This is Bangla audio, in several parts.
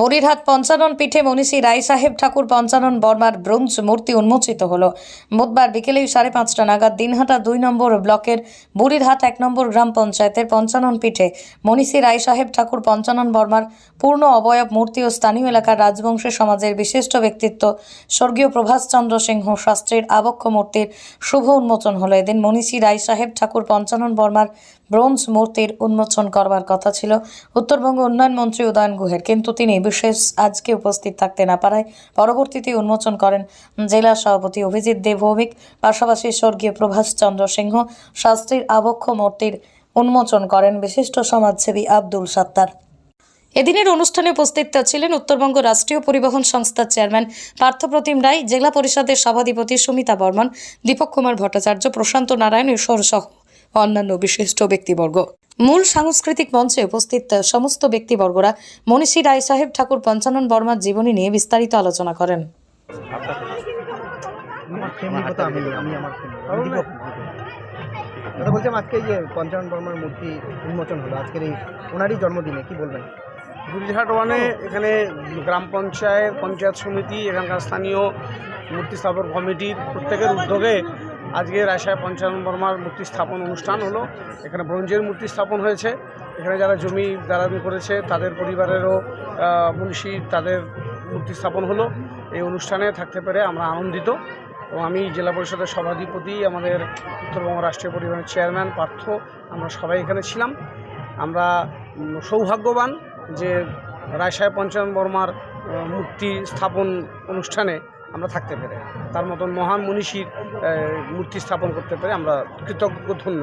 বরিরহাট পঞ্চানন পিঠে মনীষী রায় সাহেব ঠাকুর পঞ্চানন বর্মার ব্রোঞ্জ মূর্তি উন্মোচিত হলো। বুধবার বিকেলে সাড়ে পাঁচটা নাগাদ দিনহাটা দুই নম্বর ব্লকের বুড়িরহাট এক নম্বর গ্রাম পঞ্চায়েতের পঞ্চানন পিঠে মনীষী রায় সাহেব ঠাকুর পঞ্চানন বর্মার পূর্ণ অবয়ব মূর্তি ও স্থানীয় এলাকার রাজবংশী সমাজের বিশিষ্ট ব্যক্তিত্ব স্বর্গীয় প্রভাষচন্দ্র সিংহ শাস্ত্রীর আবক্ষ মূর্তির শুভ উন্মোচন হলো। এদিন মনীষী রায় সাহেব ঠাকুর পঞ্চানন বর্মার ব্রোঞ্জ মূর্তির উন্মোচন করবার কথা ছিল। উত্তরবঙ্গ উন্নয়ন মন্ত্রী উদয়ন গুহের, কিন্তু তিনি বিশেষ আজকে উপস্থিত থাকতে না পারায় পরবর্তীতে উন্মোচন করেন জেলা সভাপতি অভিজিৎ দেব ভৌমিক। পাশাপাশি স্বর্গীয় প্রভাষ চন্দ্র সিংহ শাস্ত্রীর আবক্ষ মূর্তির উন্মোচন করেন বিশিষ্ট সমাজসেবী আব্দুল সাত্তার। এদিনের অনুষ্ঠানে উপস্থিত ছিলেন উত্তরবঙ্গ রাষ্ট্রীয় পরিবহন সংস্থার চেয়ারম্যান পার্থপ্রতিম রায়, জেলা পরিষদের সভাধিপতি সুমিতা বর্মন, দীপক কুমার ভট্টাচার্য, প্রশান্ত নারায়ণ ঈশ্বর সহ অন্যান্য বিশিষ্ট ব্যক্তিবর্গ। মূল সাংস্কৃতিক মঞ্চে উপস্থিত সমস্ত ব্যক্তিবর্গরা মনীষী রায় সাহেব ঠাকুর পঞ্চানন বর্মার জীবনী নিয়ে বিস্তারিত আলোচনা করেন। দাদা বলছিলাম আজকে যে পঞ্চানন বর্মার মূর্তি উন্মোচন হলো আজকের এই ওনারই জন্মদিনে কি বলবেন? গুজরাট ওয়ানে এখানে গ্রাম পঞ্চায়েত পঞ্চায়েত সমিতি এখানকার স্থানীয় মূর্তি স্থাপন কমিটির প্রত্যেকের উদ্যোগে আজকে রাজশাহী পঞ্চানন বর্মার মূর্তি স্থাপন অনুষ্ঠান হলো। এখানে ব্রোঞ্জের মূর্তি স্থাপন হয়েছে। এখানে যারা জমি দালালি করেছে, তাদের পরিবারেরও মুন্সি তাদের মূর্তি স্থাপন হলো। এই অনুষ্ঠানে থাকতে পেরে আমরা আনন্দিত এবং আমি জেলা পরিষদের সভাধিপতি, আমাদের উত্তরবঙ্গ রাষ্ট্রীয় পরিবহনের চেয়ারম্যান, পার্থ, আমরা সবাই এখানে ছিলাম। আমরা সৌভাগ্যবান যে রায়সাহেব পঞ্চানন বর্মার মূর্তি স্থাপন অনুষ্ঠানে আমরা থাকতে পেরে। তার মতন মহান মনীষীর মূর্তি স্থাপন করতে পেরে আমরা কৃতজ্ঞ ধন্য।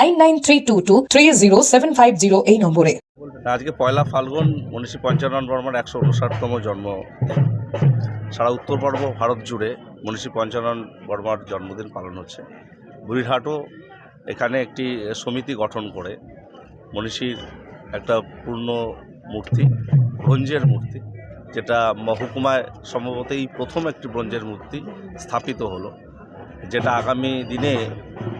nine nine three two two three zero seven five zero এই নম্বরে। আজকে পয়লা ফাল্গুন উনিশশো পঞ্চানন বর্মার একশো উনষাটতম জন্ম। সারা উত্তর পর্ব ভারত জুড়ে মনীষী পঞ্চানন বর্মার জন্মদিন পালন হচ্ছে। বুড়িরহাটও এখানে একটি সমিতি গঠন করে। মনীষীর একটা পূর্ণ মূর্তি, ব্রোঞ্জের মূর্তি, যেটা মহকুমায় সম্ভবত এই প্রথম একটি ব্রোঞ্জের মূর্তি স্থাপিত হলো। যেটা আগামী দিনে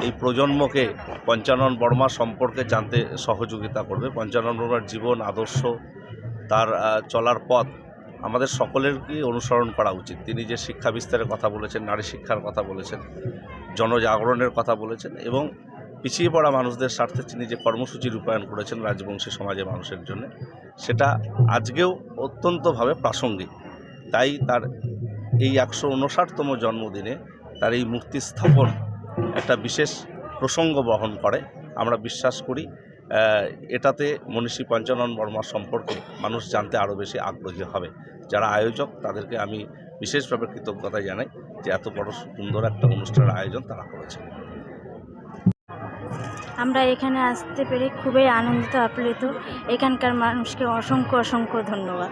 এই প্রজন্মকে পঞ্চানন বর্মা সম্পর্কে জানতে সহযোগিতা করবে। পঞ্চানন বর্মার জীবন, আদর্শ, তার চলার পথ আমাদের সকলেরকেই অনুসরণ করা উচিত। তিনি যে শিক্ষা বিস্তারের কথা বলেছেন, নারী শিক্ষার কথা বলেছেন, জনজাগরণের কথা বলেছেন এবং পিছিয়ে পড়া মানুষদের স্বার্থে তিনি যে কর্মসূচি রূপায়ণ করেছেন রাজবংশী সমাজে মানুষের জন্য, সেটা আজকেও অত্যন্তভাবে প্রাসঙ্গিক। তাই তার এই একশো উনষাটতম জন্মদিনে তার এই মূর্তি স্থাপন একটা বিশেষ প্রসঙ্গ বহন করে। আমরা বিশ্বাস করি এটাতে মনীষী পঞ্চানন বর্মা সম্পর্কে মানুষ জানতে আরও বেশি আগ্রহী হবে। যারা আয়োজক, তাদেরকে আমি বিশেষভাবে কৃতজ্ঞতা জানাই যে এত বড় সুন্দর একটা অনুষ্ঠানের আয়োজন তারা করেছে। আমরা এখানে আসতে পেরে খুবই আনন্দিত, আপ্লুত। এখানকার মানুষকে অসংখ্য অসংখ্য ধন্যবাদ।